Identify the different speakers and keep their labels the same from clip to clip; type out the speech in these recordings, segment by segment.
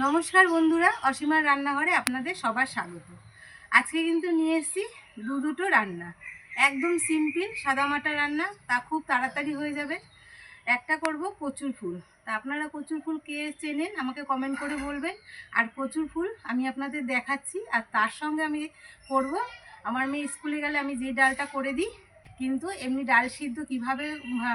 Speaker 1: নমস্কার বন্ধুরা, অসীমার রান্নাঘরে আপনাদের সবার স্বাগত। আজকে কিন্তু নিয়ে এসেছি দু দুটো রান্না। একদম সিম্পল সাদামাটা রান্না, তা খুব তাড়াতাড়ি হয়ে যাবে। একটা করব কচুর ফুল। তা আপনারা কচুর ফুল কে চেনেন, আমাকে কমেন্ট করে বলবেন। আর কচুর ফুল আমি আপনাদের দেখাচ্ছি, আর তার সঙ্গে আমি করব। আমার মেয়ে স্কুলে গেলে আমি যে ডালটা করে দিই কিন্তু এমনি ডাল সিদ্ধ কীভাবে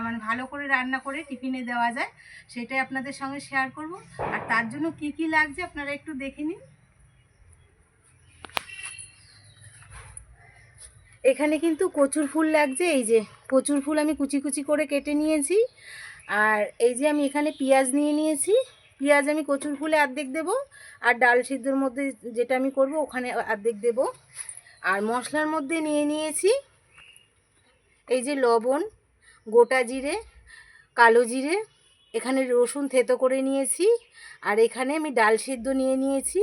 Speaker 1: মানে ভালো করে রান্না করে টিফিনে দেওয়া যায়, সেটাই আপনাদের সঙ্গে শেয়ার করব। আর তার জন্য কি কি লাগছে আপনারা একটু দেখে নিন। এখানে কিন্তু কচুর ফুল লাগছে, এই যে কচুর ফুল আমি কুচি কুচি করে কেটে নিয়েছি। আর এই যে আমি এখানে পেঁয়াজ নিয়ে নিয়েছি, পেঁয়াজ আমি কচুর ফুলে অর্ধেক দেবো, আর ডাল সিদ্ধর মধ্যে যেটা আমি করব ওখানে অর্ধেক দেবো। আর মশলার মধ্যে নিয়ে নিয়েছি এই যে লবণ, গোটা জিরে, কালো জিরে, এখানে রসুন থেতো করে নিয়েছি, আর এখানে আমি ডাল সিদ্ধ নিয়ে নিয়েছি,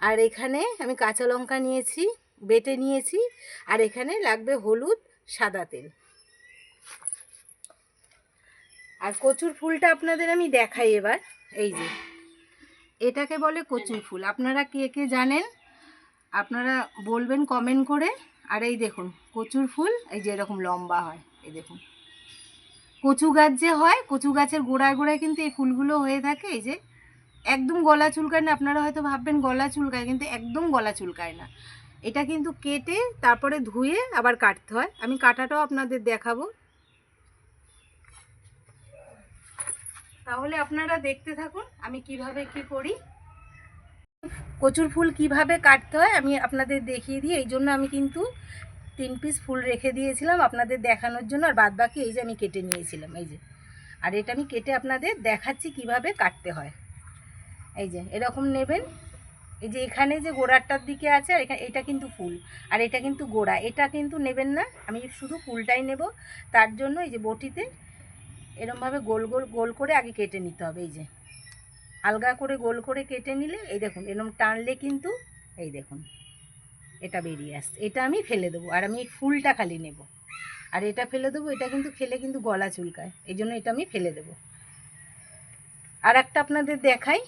Speaker 1: আর এখানে আমি কাঁচা লঙ্কা নিয়েছি, বেটে নিয়েছি, আর এখানে লাগবে হলুদ সাদা তেল। আর কচুর ফুলটা আপনাদের আমি দেখাই এবার, এই যে। এটাকে বলে কচুর ফুল। আপনারা কে কে জানেন, আপনারা বলবেন কমেন্ট করে। আর এই দেখুন কচুর ফুল, এই যে এরকম লম্বা হয়, এই দেখুন। কচু গাছ যে হয়, কচু গাছের গোড়ায় গোড়ায় কিন্তু এই ফুলগুলো হয়ে থাকে, এই যে একদম গলা চুলকায় না, আপনারা হয়তো ভাববেন গলা চুলকায়, কিন্তু একদম গলা চুলকায় না। এটা কিন্তু কেটে তারপরে ধুয়ে আবার কাটতে হয়। আমি কাটাটাও আপনাদের দেখাবো। তাহলে আপনারা দেখতে থাকুন আমি কীভাবে কি করি। কচুর ফুল কীভাবে কাটতে হয় আমি আপনাদের দেখিয়ে দিই, এই জন্য আমি কিন্তু তিন পিস ফুল রেখে দিয়েছিলাম আপনাদের দেখানোর জন্য, আর বাদ বাকি এই যে আমি কেটে নিয়েছিলাম, এই যে। আর এটা আমি কেটে আপনাদের দেখাচ্ছি কীভাবে কাটতে হয়। এই যে, এরকম নেবেন। এই যে এখানে যে গোড়ারটার দিকে আছে, আর এখানে এটা কিন্তু ফুল। আর এটা কিন্তু গোড়া। এটা কিন্তু নেবেন না, আমি শুধু ফুলটাই নেব। তার জন্য এই যে বটিতে এরমভাবে গোল গোল গোল করে আগে কেটে নিতে হবে, এই যে। আলগা করে গোল করে কেটে নিলে, এই দেখুন এরকম টানলে কিন্তু, এই দেখুন। এটা বেরিয়ে আসছে। এটা আমি ফেলে দেবো আর আমি এই ফুলটা খালি নেব। আর এটা ফেলে দেবো, এটা কিন্তু খেলে কিন্তু গলা চুলকায়। এই জন্য এটা আমি ফেলে দেবো। আর একটা আপনাদের দেখাই।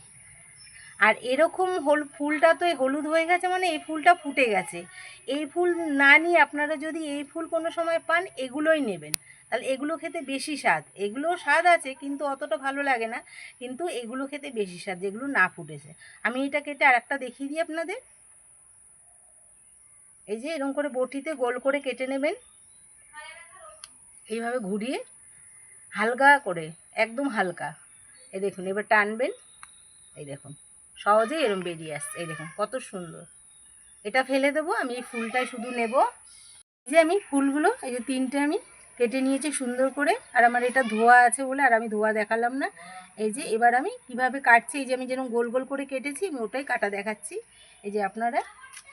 Speaker 1: আর এরকম হল, ফুলটা তো এই হলুদ হয়ে গেছে মানে এই ফুলটা ফুটে গেছে। এই ফুল না নিয়ে আপনারা যদি এই ফুল কোনো সময় পান, এগুলোই নেবেন। তাহলে এগুলো খেতে বেশি স্বাদ। এগুলোও স্বাদ আছে, কিন্তু অতটা ভালো লাগে না। কিন্তু এগুলো খেতে বেশি স্বাদ, যেগুলো না ফুটেছে। আমি এটা কেটে আর একটা দেখিয়ে দিই আপনাদের। এই যে এরকম করে বটিতে গোল করে কেটে নেবেন। এইভাবে ঘুরিয়ে হালকা করে, একদম হালকা। এই দেখুন, এবার টানবেন। এই দেখুন, সহজেই এরম বেরিয়ে আসছে। এই দেখুন, কত সুন্দর। এটা ফেলে দেবো, আমি এই ফুলটাই শুধু নেব। এই যে আমি ফুলগুলো, এই যে তিনটে আমি কেটে নিয়েছি সুন্দর করে। আর আমার এটা ধোয়া আছে বলে, আর আমি ধোয়া দেখালাম না। এই যে এবার আমি কীভাবে কাটছি, এই যে আমি যেরকম গোল গোল করে কেটেছি, আমি ওটাই কাটা দেখাচ্ছি। এই যে আপনারা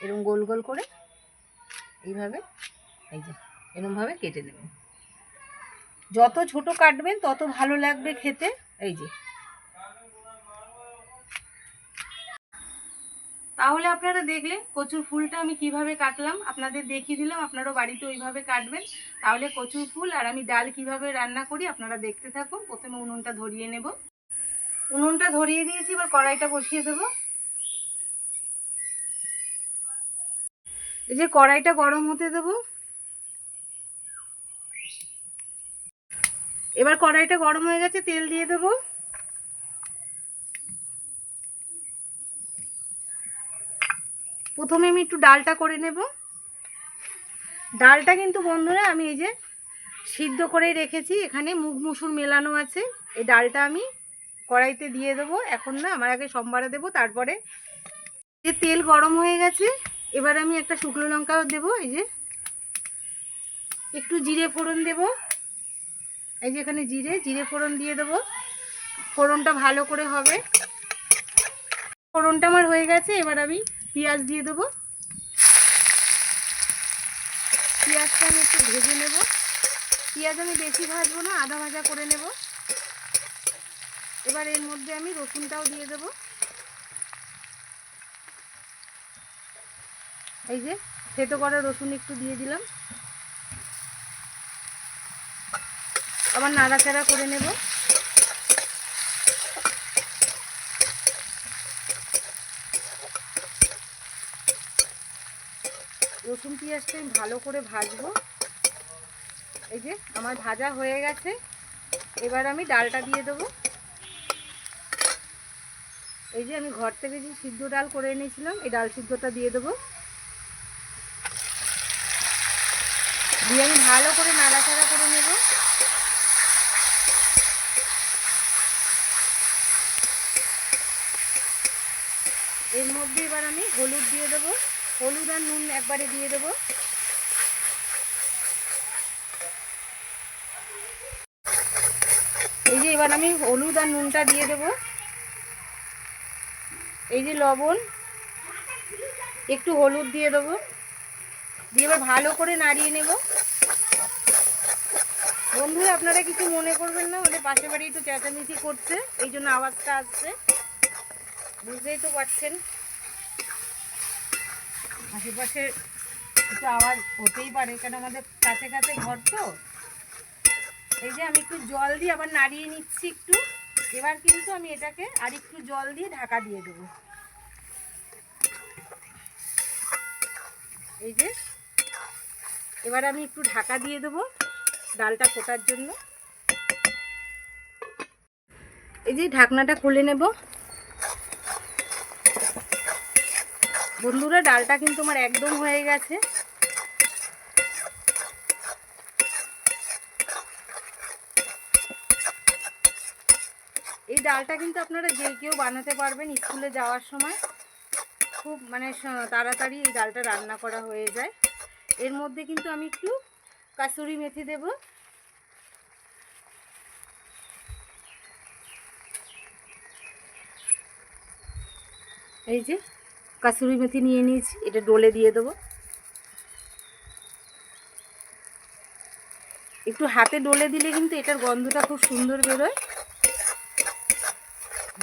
Speaker 1: এরকম গোল গোল করে এইভাবে, এই যে এরকমভাবে কেটে নেবেন যত ছোট কাটবেন, তত ভালো লাগবে খেতে। এই যে। তাহলে আপনারা দেখলেন কচুর ফুলটা আমি কীভাবে কাটলাম। আপনাদের দেখিয়ে দিলাম, আপনারাও বাড়িতে ওইভাবে কাটবেন। তাহলে কচুর ফুল আর আমি ডাল কীভাবে রান্না করি, আপনারা দেখতে থাকুন। প্রথমে উনুনটা ধরিয়ে নেব। উনুনটা ধরিয়ে দিয়েছি, এবার কড়াইটা বসিয়ে দেব। এই যে কড়াইটা গরম হতে দেব। এবার কড়াইটা গরম হয়ে গেছে, তেল দিয়ে দেবো। প্রথমে আমি একটু ডালটা করে নেব। ডালটা কিন্তু বন্ধুরা আমি এই যে সিদ্ধ করে রেখেছি, এখানে মুগ মুসুর মেলানো আছে। এই ডালটা আমি কড়াইতে দিয়ে দেবো। এখন না, আমার আগে সোমবারে দেবো, তারপরে যে তেল গরম হয়ে গেছে। এবার আমি একটা শুকনো লঙ্কাও দেবো, এই যে। একটু জিরে ফোড়ন দেব। এই যে এখানে জিরে জিরে ফোড়ন দিয়ে দেবো। ফোড়নটা ভালো করে হবে। ফোড়নটা আমার হয়ে গেছে, এবার আমি পেঁয়াজ দিয়ে দেবো। পেঁয়াজটা আমি একটু ভেজে নেব। পেঁয়াজ আমি বেশি ভাজবো না, আধা ভাজা করে নেব। এবার এর মধ্যে আমি রসুনটাও দিয়ে দেব। এই যে থেতো করা রসুন একটু দিয়ে দিলাম। আবার নাড়াচাড়া করে নেব। রসুন পেঁয়াজটা আমি ভালো করে ভাজবো। এই যে আমার ভাজা হয়ে গেছে। এবার আমি ডালটা দিয়ে দেব। এই যে আমি ঘর থেকে যে সিদ্ধ ডাল করে এনেছিলাম, এই ডাল সিদ্ধটা দিয়ে দেবো। দিয়ে আমি ভালো করে নাড়াচাড়া করে নেব। এর মধ্যে এবার আমি হলুদ দিয়ে দেবো। হলুদ আর নুন একবারে দিয়ে দেবো। এই যে এবার আমি হলুদ আর নুনটা দিয়ে দেবো। এই যে লবণ, একটু হলুদ দিয়ে দেবো। দিয়ে এবার ভালো করে নাড়িয়ে নেব। বন্ধুরা আপনারা কিছু মনে করবেন না ওদের পাশে বাড়ি একটু চেঁচামেচি করছে, এই জন্য আওয়াজটা আসছে। বুঝতেই তো পারছেন। আশেপাশে একটু আওয়াজ হতেই পারে কেন আমাদের কাছে কাছে ঘর তো। এই যে আমি একটু জল দিয়ে আবার নাড়িয়ে নিচ্ছি একটু। এবার কিন্তু আমি এটাকে আর একটু জল দিয়ে ঢাকা দিয়ে দেবো। এই যে এবার আমি একটু ঢাকা দিয়ে দেবো ডালটা ফোটার জন্য। এই যে ঢাকনাটা খুলে নেব। বন্ধুরা, ডালটা কিন্তু আমার একদম হয়ে গেছে। এই ডালটা কিন্তু আপনারা যে কেউ বানাতে পারবেন স্কুলে যাওয়ার সময়। খুব মানে তাড়াতাড়ি এই ডালটা রান্না করা হয়ে যায়। এর মধ্যে কিন্তু আমি একটু কাসুরি মেথি দেব। এই যে কাসুরি মেথি নিয়ে নিয়েছি, এটা ডোলে দিয়ে দেবো। একটু হাতে ডলে দিলে কিন্তু এটার গন্ধটা খুব সুন্দর বেরোয়।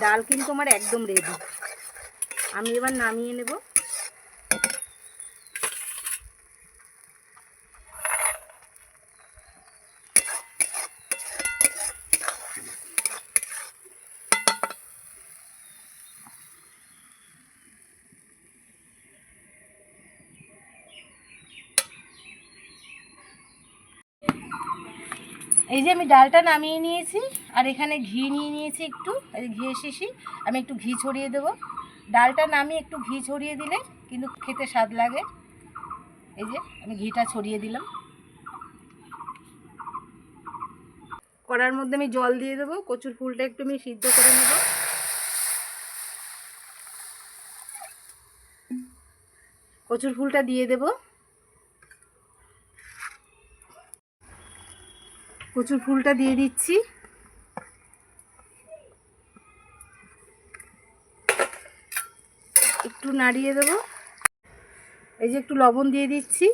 Speaker 1: ডাল কিন্তু আমার একদম রেডি আমি এবার নামিয়ে নেব। এই যে আমি ডালটা নামিয়ে নিয়েছি, আর এখানে ঘি নিয়ে নিয়েছি একটু, এই ঘি শিশি, আমি একটু ঘি ছড়িয়ে দেবো। ডালটা নামিয়ে একটু ঘি ছড়িয়ে দিলে কিন্তু খেতে স্বাদ লাগে। এই যে আমি ঘিটা ছড়িয়ে দিলাম। কড়ার মধ্যে আমি জল দিয়ে দেবো, কচুর ফুলটা একটু আমি সিদ্ধ করে নেব। কচুর ফুলটা দিয়ে দেবো। কচুর ফুলটা দিয়ে দিচ্ছি। একটু নাড়িয়ে দেবো। এই যে একটু লবণ দিয়ে দিচ্ছি।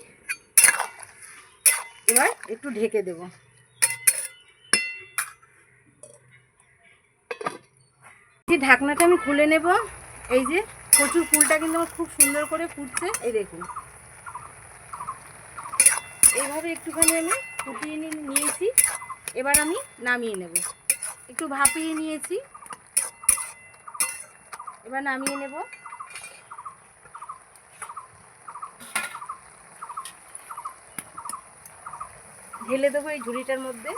Speaker 1: এবার একটু ঢেকে দেব। যে ঢাকনাটা আমি খুলে নেব। এই যে কচুর ফুলটা কিন্তু আমার খুব সুন্দর করে ফুটছে। এই দেখুন। এইভাবে একটুখানি আমি ফুটিয়ে নিয়েছি। এবার আমি নামিয়ে নেব। একটু ভাপিয়ে নিয়েছি। এবার নামিয়ে নেব। ঢেলে দেবো এই ঝুড়িটার মধ্যে।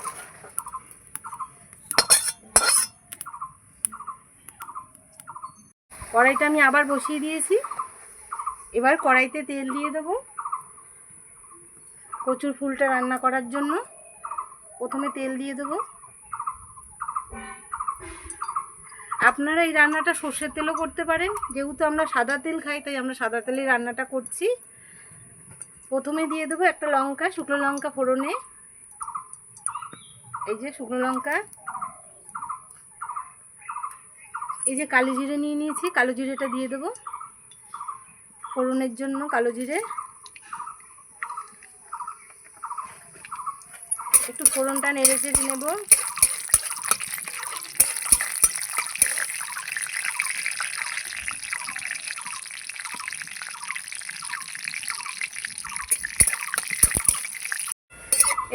Speaker 1: কড়াইটা আমি আবার বসিয়ে দিয়েছি। এবার কড়াইতে তেল দিয়ে দেবো। কচুর ফুলটা রান্না করার জন্য প্রথমে তেল দিয়ে দেবো। আপনারা এই রান্নাটা সর্ষের তেলও করতে পারেন। যেহেতু আমরা সাদা তেল খাই, তাই আমরা সাদা তেলেই রান্নাটা করছি। প্রথমে দিয়ে দেবো একটা লঙ্কা, শুকনো লঙ্কা ফোড়নে। এই যে শুকনো লঙ্কা। এই যে কালো জিরে নিয়ে নিয়েছি, কালো জিরেটা দিয়ে দেবো। ফোড়নের জন্য কালো জিরে। ফোড়নটা নেড়ে চেড়ে নেব।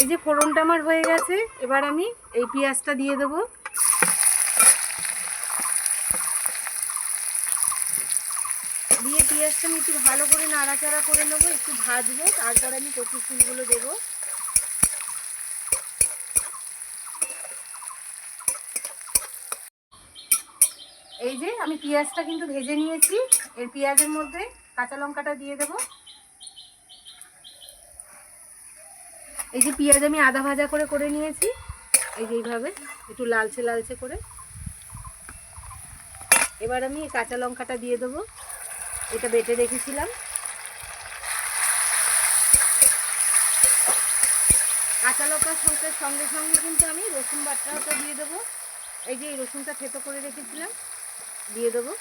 Speaker 1: এই যে ফোড়নটা আমার হয়ে গেছে, এবার আমি এই পেঁয়াজটা দিয়ে দেবো। দিয়ে পেঁয়াজটা আমি একটু ভালো করে নাড়াচাড়া করে নেব, একটু ভাজবো, তারপরে আমি কচুর ফুলগুলো দেবো। এই যে আমি পেঁয়াজটা কিন্তু ভেজে নিয়েছি। এর পেঁয়াজের মধ্যে কাঁচা লঙ্কাটা দিয়ে দেব। এই যে পেঁয়াজ আমি আদা ভাজা করে করে নিয়েছি। এই যে এইভাবে, একটু লালচে লালচে করে। এবার আমি এই কাঁচা লঙ্কাটা দিয়ে দেবো। এটা বেটে রেখেছিলাম। কাঁচা লঙ্কার সঙ্গে সঙ্গে কিন্তু আমি রসুন বাটাটা দিয়ে দেবো। এই যে এই রসুনটা থেতো করে রেখেছিলাম। দিয়ে দেবো।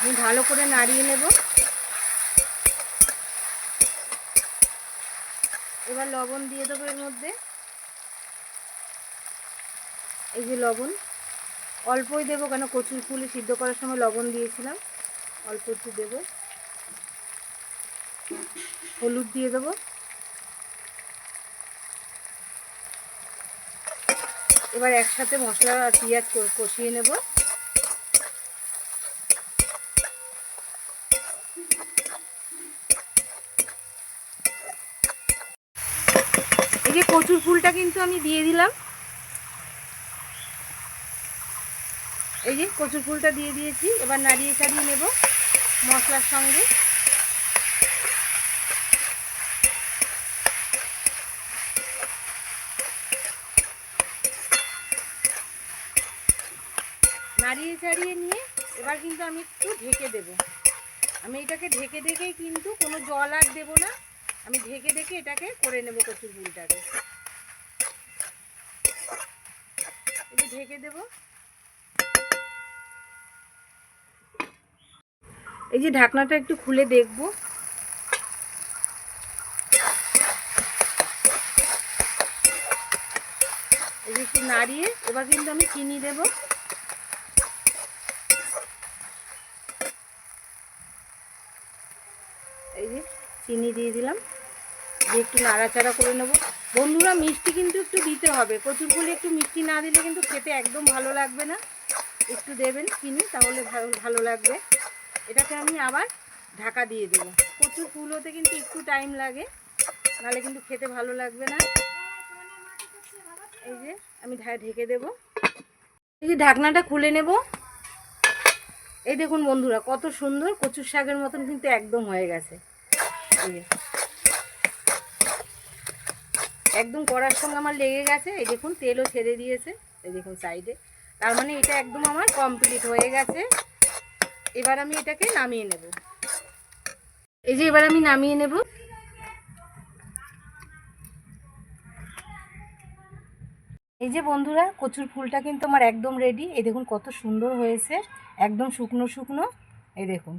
Speaker 1: আমি ভালো করে নাড়িয়ে নেব। এবার লবণ দিয়ে দেবো এর মধ্যে। এই যে লবণ। অল্পই দেবো কেন কচুর ফুল সিদ্ধ করার সময় লবণ দিয়েছিলাম। অল্প একটু দেবো। হলুদ দিয়ে দেবো। এবার একসাথে মশলা আর পেঁয়াজ কষিয়ে নেব। এই যে কচুর ফুলটা কিন্তু আমি দিয়ে দিলাম। এই যে কচুর ফুলটা দিয়ে দিয়েছি। এবার নাড়িয়ে চাড়িয়ে নেব মশলার সঙ্গে। নাড়িয়ে চাড়িয়ে নিয়ে এবার কিন্তু আমি একটু ঢেকে দেব। আমি এটাকে ঢেকে ঢেকেই কিন্তু কোনো জল আর দেবো না। আমি ঢেকে ঢেকে এটাকে করে নেব কচুর ফুলটাকে ঢেকে দেবো। এই যে ঢাকনাটা একটু খুলে দেখব। এই যে একটু নাড়িয়ে এবার কিন্তু আমি চিনি দেব এই যে চিনি দিয়ে দিলাম। দিয়ে একটু নাড়াচাড়া করে নেব। বন্ধুরা, মিষ্টি কিন্তু একটু দিতে হবে। কচুর ফুলে একটু মিষ্টি না দিলে কিন্তু খেতে একদম ভালো লাগবে না। একটু দেবেন চিনি, তাহলে ভালো ভালো লাগবে। এটাকে আমি আবার ঢাকা দিয়ে দেবো। কচুর ফুল হতে কিন্তু একটু টাইম লাগে, নাহলে কিন্তু খেতে ভালো লাগবে না। এই যে, আমি ঢেকে দেব। এই যে ঢাকনাটা খুলে নেব। এই দেখুন বন্ধুরা, কত সুন্দর কচুর শাকের মতন কিন্তু একদম হয়ে গেছে। এই যে। একদম করার সঙ্গে আমার লেগে গেছে। এই দেখুন, তেলও ছেড়ে দিয়েছে। এই দেখুন সাইডে। তার মানে এটা একদম আমার কমপ্লিট হয়ে গেছে। এবার আমি এটাকে নামিয়ে নেব। এই যে এবার আমি নামিয়ে নেব। এই যে বন্ধুরা, কচুর ফুলটা কিন্তু আমার একদম রেডি এই দেখুন কত সুন্দর হয়েছে। একদম শুকনো শুকনো। এই দেখুন।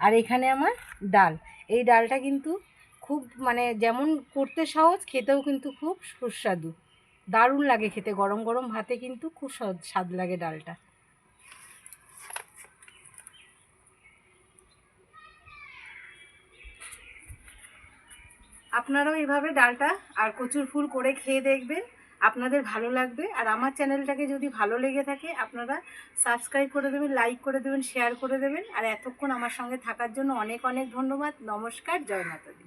Speaker 1: আর এখানে আমার ডাল। এই ডালটা কিন্তু খুব মানে যেমন করতে সহজ, খেতেও কিন্তু খুব সুস্বাদু। দারুণ লাগে খেতে, গরম গরম ভাতে কিন্তু খুব স্বাদ লাগে ডালটা। আপনারাও এভাবে ডালটা আর কচুর ফুল করে খেয়ে দেখবেন। আপনাদের ভালো লাগবে। আর আমার চ্যানেলটাকে যদি ভালো লেগে থাকে, আপনারা সাবস্ক্রাইব করে দেবেন লাইক করে দেবেন শেয়ার করে দেবেন। আর এতক্ষণ আমার সঙ্গে থাকার জন্য অনেক অনেক ধন্যবাদ। নমস্কার, জয় মাতা দি